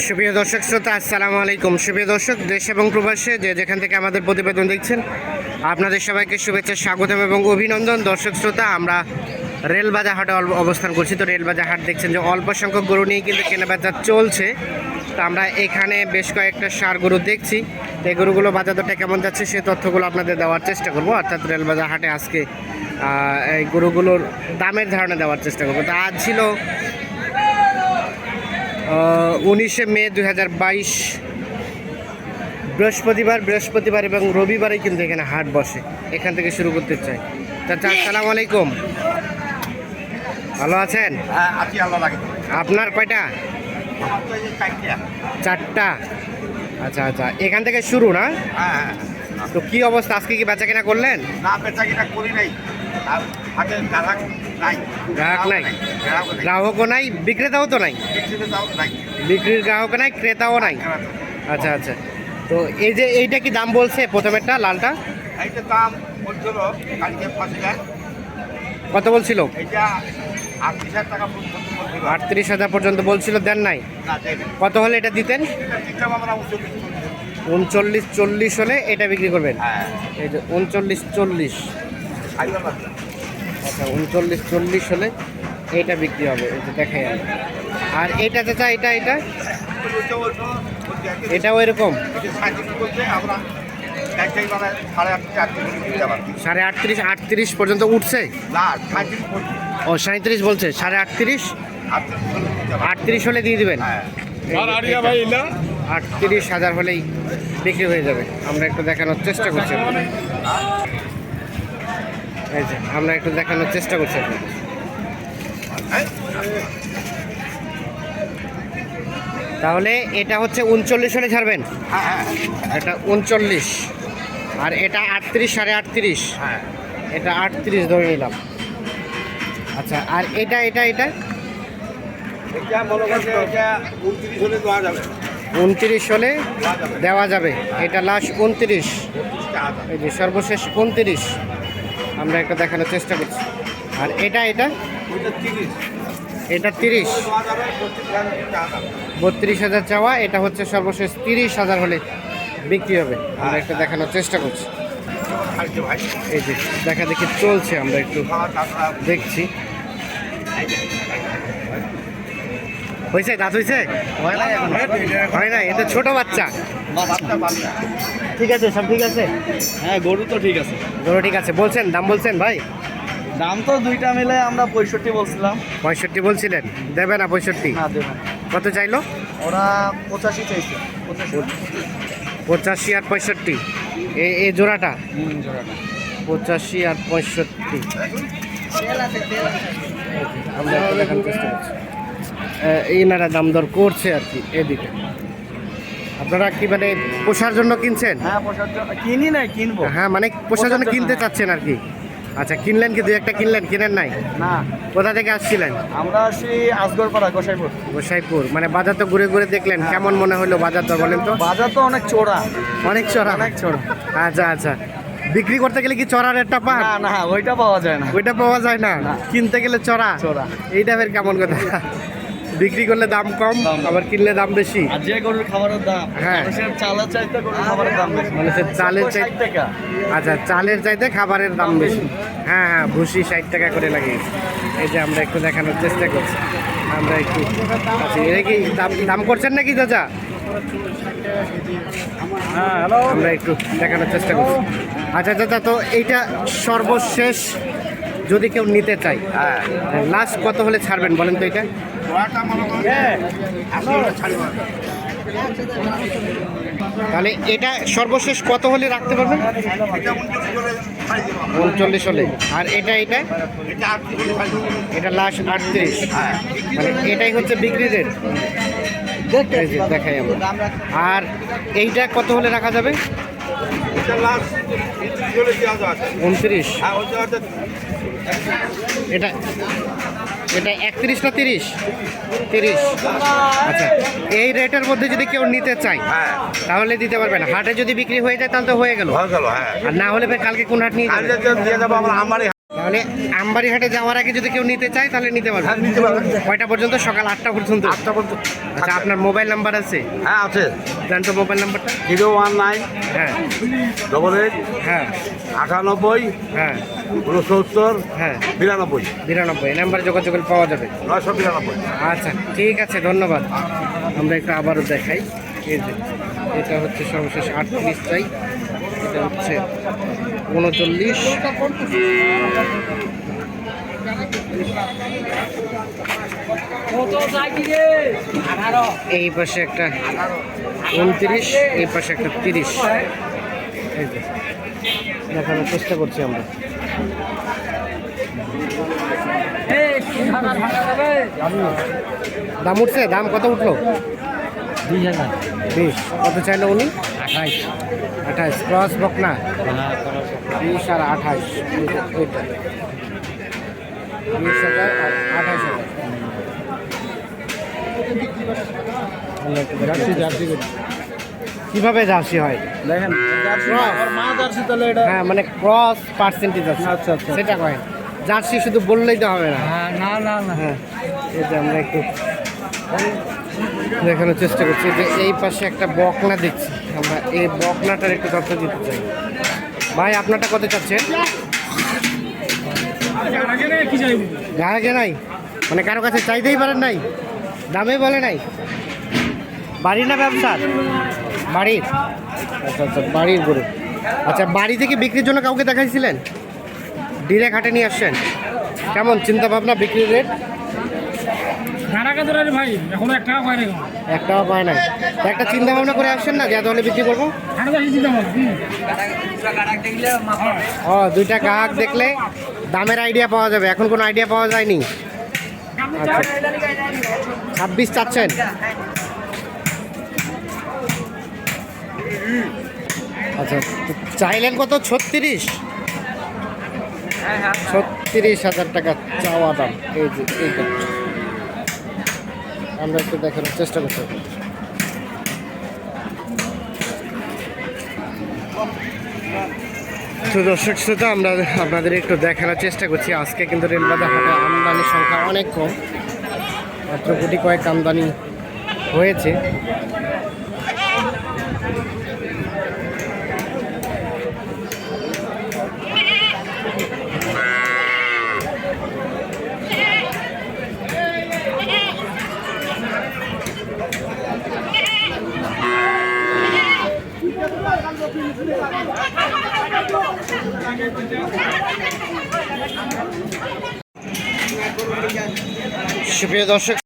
সুপ্রিয় দর্শক শ্রোতা, আসসালামু আলাইকুম। সুপ্রিয় দর্শক, দেশ এবং প্রবাসে যে যেখান থেকে আমাদের প্রতিবেদন দেখছেন, আপনাদের সবাইকে শুভেচ্ছা, স্বাগতম এবং অভিনন্দন। দর্শক শ্রোতা, আমরা রেলবাজার হাটে অবস্থান করছি। তো রেলবাজার হাট দেখছেন যে অল্প সংখ্যক গরু নিয়ে কিন্তু কেনাবেচা চলছে। তো আমরা এখানে বেশ কয়েকটা সার গরু দেখছি। এই গরুগুলো বাজার দরটা কেমন যাচ্ছে সেই তথ্যগুলো আপনাদের দেওয়ার চেষ্টা করব। অর্থাৎ রেলবাজার হাটে আজকে এই গরুগুলোর দামের ধারণা দেওয়ার চেষ্টা করব। তো আজ ছিল উনিশে মে দু হাজার বাইশ বৃহস্পতিবার বৃহস্পতিবার এবং রবিবারে কিন্তু এখানে হাট বসে। এখান থেকে শুরু করতে চাই। চাচা আসসালামু আলাইকুম ভালো আছেন? হ্যাঁ আপনার কয়টা? চারটা। আচ্ছা আচ্ছা। এখান থেকে শুরু না? হ্যাঁ হ্যাঁ। তো কি অবস্থা? আজকে কি বেচা কেনা করলেন? না বেচা কিনা করি নাই। হাতে গ্রাহক নাই। গ্রাহক নাই? গ্রাহকও নাই বিক্রেতাও তো নাই। বিক্রির গ্রাহক নাই ক্রেতাও নাই। আচ্ছা আচ্ছা। তো এই যে এইটা কি দাম বলছে প্রথমেরটা লালটা? এইটা দাম বলছিল কালকে হাজার কত বলছিল? আটত্রিশ হাজার টাকা পর্যন্ত বলছিল দেন নাই। কত হলে এটা দিতেন? উনচল্লিশ চল্লিশ হলে এটা বিক্রি করবেন। হ্যাঁ। এই যে উনচল্লিশ চল্লিশ। আচ্ছা উনচল্লিশ চল্লিশ হলে এইটা বিক্রি হবে যে দেখাই আমি। আর এটা চাচা এটা এটা? আমরা একটাই মানে সাড়ে আটত্রিশ আটত্রিশ পর্যন্ত উঠছে? ও সাঁত্রিশ বলছে সাড়ে আটত্রিশ? আটত্রিশ হলে দিয়ে দিবেন? হ্যাঁ। আটত্রিশ হাজার হলেই বিক্রি হয়ে যাবে। আমরা একটু দেখানোর চেষ্টা করছি এই যে আমরা একটু দেখানোর চেষ্টা করছি আপনাদের। তাহলে এটা হচ্ছে উনচল্লিশ হলে ছাড়বেন? এটা উনচল্লিশ। আর এটা আটত্রিশ সাড়ে আটত্রিশ। হ্যাঁ। এটা আটত্রিশ ধরে নিলাম। আচ্ছা আর এটা এটা এটা? উনত্রিশ হলে দেওয়া যাবে। এটা লাস্ট উনত্রিশ। এই যে সর্বশেষ উনত্রিশ। আমরা একটা দেখানোর চেষ্টা করছি। আর এটা এটা? এটা তিরিশ। বত্রিশ হাজার চাওয়া এটা হচ্ছে সর্বশেষ তিরিশ হাজার হলে বিক্রি হবে। আমরা একটা দেখানোর চেষ্টা করছি। এই যে দেখা দেখি চলছে আমরা একটু দেখছি। হয়েছে দাঁত হয়েছে? হয় না এটা ছোট বাচ্চা। বাচ্চা বাচ্চা। ঠিক আছে সব ঠিক আছে? হ্যাঁ গরু তো ঠিক আছে। গরু ঠিক আছে। বলছেন দাম বলছেন ভাই? দাম তো দুইটা মিলে আমরা পঁয়ষট্টি বলছিলাম। পঁয়ষট্টি বলছিলেন। দেবে না পঁয়ষট্টি? কত চাইলো? ওরা পঁচাশি চাইছে। পঁচাশি আর পঁয়ষট্টি। এই এই জোড়াটা? জোড়াটা। পঁচাশি আর পঁয়ষট্টি। আমরা আহ, এনারা দাম দর করছে আর কি এদিকে। আপনারা কি মানে পোষার জন্য কিনছেন? হ্যাঁ পোষার জন্য কিনি নাই কিনবো। হ্যাঁ মানে পোষার জন্য কিনতে হ্যাঁ। চাচ্ছেন আর কি। আচ্ছা কিনলেন কি? দুই একটা কিনলেন কিনেন নাই? না। কোথা থেকে আসছিলেন? আমরা আসি আসগরপাড়া গোসাইপুর। গোসাইপুর। মানে বাজার তো ঘুরে ঘুরে দেখলেন কেমন মনে হলো বাজার তো বলেন তো? বাজার তো অনেক চোরা অনেক চড়া অনেক চড়া আচ্ছা আচ্ছা। বিক্রি করতে গেলে কি চড়ার একটা পান? না না ওইটা পাওয়া যায় না। ওইটা পাওয়া যায় না? না। কিনতে গেলে চড়া চড়া। এইটা ফের কেমন কথা? বিক্রি করলে দাম কম আবার কিনলে দাম বেশি। আর যে গরুর খাবারের দাম হ্যাঁ। মানুষের চালের চাইতে গরুর খাবারের দাম বেশি। মানুষের চালের চাই- আচ্ছা চালের চাইতে খাবারের দাম বেশি। হ্যাঁ হ্যাঁ ভুসি ষাট টাকা করে লাগে এই যে আমরা একটু দেখানোর চেষ্টা করছি। আমরা একটু আচ্ছা এটা কি দাম দাম করছেন নাকি চাচা? হ্যাঁ আমরা একটু দেখানোর চেষ্টা করছি। আচ্ছা চাচা তো এইটা সর্বশেষ যদি কেউ নিতে চায় হ্যাঁ। লাস্ট কত হলে ছাড়বেন বলেন তো এটা? তাহলে এটা সর্বশেষ কত হলে রাখতে পারবেন। উনচল্লিশ হলে। আর এটা এটা? এটা লাস্ট আটত্রিশ। হ্যাঁ মানে এটাই হচ্ছে বিক্রি রেট দেখাই আমরা। আর এইটা কত হলে রাখা যাবে? উনত্রিশ হ্যাঁ এটা এটা একত্রিশ না তিরিশ? তিরিশ। আচ্ছা এই রেটের মধ্যে যদি কেউ নিতে চায় হ্যাঁ। তাহলে দিতে পারবেন হাটে যদি বিক্রি হয়ে যায় তাহলে তো হয়ে গেল। হয়ে আর না হলে কালকে কোন হাট নিয়ে? যাব? আমরা তাহলে আমবাড়ি হাটে যাওয়ার আগে যদি কেউ নিতে চায় তাহলে নিতে পারবে। হ্যাঁ নিতে পারবেন কয়টা পর্যন্ত? সকাল আটটা পর্যন্ত? আটটা পর্যন্ত। আচ্ছা আপনার মোবাইল নাম্বার আছে? হ্যাঁ আছে। জান তো মোবাইল নাম্বারটা? জিরো ওয়ান নাইন হ্যাঁ। ডবল এইট হ্যাঁ। আটানব্বই হ্যাঁ। উনসত্তর হ্যাঁ। বিরানব্বই। বিরানব্বই এই নাম্বারে যোগাযোগ পাওয়া যাবে। নয়শো বিরানব্বই। আচ্ছা ঠিক আছে ধন্যবাদ। আমরা একটু আবারও দেখাই। এই যে এটা হচ্ছে সর্বশেষ আটত্রিশ চাই এটা হচ্ছে উনচল্লিশ। এই পাশে একটা উনত্রিশ এই পাশে একটা তিরিশ। দেখানোর চেষ্টা করছি আমরা। দাম উঠছে? দাম কত উঠল? বিশ। কত চাইলো উনি? আঠাইশ। আঠাইশ। ক্রস বক না? বিশ আর আঠাইশ। এটা বিশ হাজার আঠাইশ হাজার। কীভাবে জার্সি হয়? দেখেন হ্যাঁ মানে ক্রস পার্সেন্টেজ আছে। আচ্ছা, আচ্ছা। সেটা কয়? জার্সি শুধু বললেই তো হবে না। না না না। হ্যাঁ যে আমরা একটু দেখানোর চেষ্টা করছি যে এই পাশে একটা বকনা দেখছি। আমরা এই বকনাটার একটু তথ্য দিতে চাই। ভাই, আপনারটা কত চাচ্ছেন? গায়ে নাই? মানে কারও কাছে চাইতেই পারেন নাই? দামে বলে নাই? বাড়ি না ব্যবসার? বাড়ির। আচ্ছা আচ্ছা বাড়ির গরু। আচ্ছা বাড়ি থেকে বিক্রির জন্য কাউকে দেখাইছিলেন? ডিরেক্ট হাটে নিয়ে আসছেন? কেমন চিন্তা ভাবনা বিক্রির রেট টাকা তো ভাই এখনও এক টাকা পায় না এক টাকা পায় নাই। একটা চিন্তা ভাবনা করে আসছেন না যে এত হলে বিক্রি করব? ও দুইটা গ্রাহক দেখলে দামের আইডিয়া পাওয়া যাবে। এখন কোনো আইডিয়া পাওয়া যায়নি? আচ্ছা। ছাব্বিশ চাচ্ছেন। আচ্ছা চাইলেন কত? ছত্রিশ? ছত্রিশ হাজার টাকা চাওয়া দাম। এই যে এইটা। আমরা একটু দেখানোর চেষ্টা পারি। তো দর্শক শ্রোতা, আমরা আপনাদের একটু দেখানোর চেষ্টা করছি। আজকে কিন্তু রেলবাজার হাটে আমদানির সংখ্যা অনেক কম, মাত্র কোটি কয়েক আমদানি হয়েছে। সুপ্রিয় দর্শক